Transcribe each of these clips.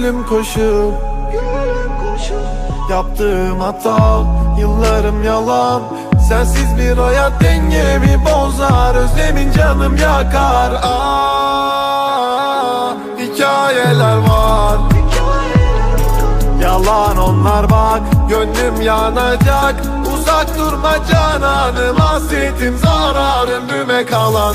gülüm koşup Yaptığım hata yıllarım yalan. Sensiz bir hayat dengemi bozar Özlemin canım yakar. Aa, Hikayeler var. Yalan onlar bak Gönlüm yanacak. Uzak durma cananım Hasretim zararım Düme kalan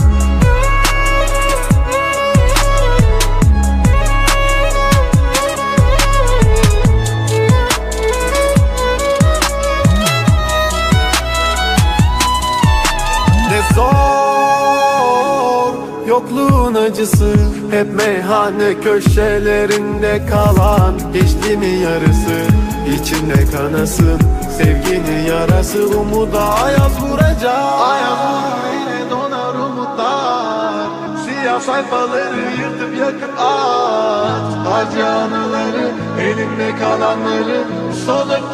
Yokluğun acısı Hep meyhane köşelerinde kalan Geçtiğinin yarısı. İçinde kanasın Sevginin yarası. Umuda ayaz vuracak. Ayaz vurur yine donar umutlar. Siyah sayfaları yırtıp yakıp at. Acı anıları elinde kalanları gider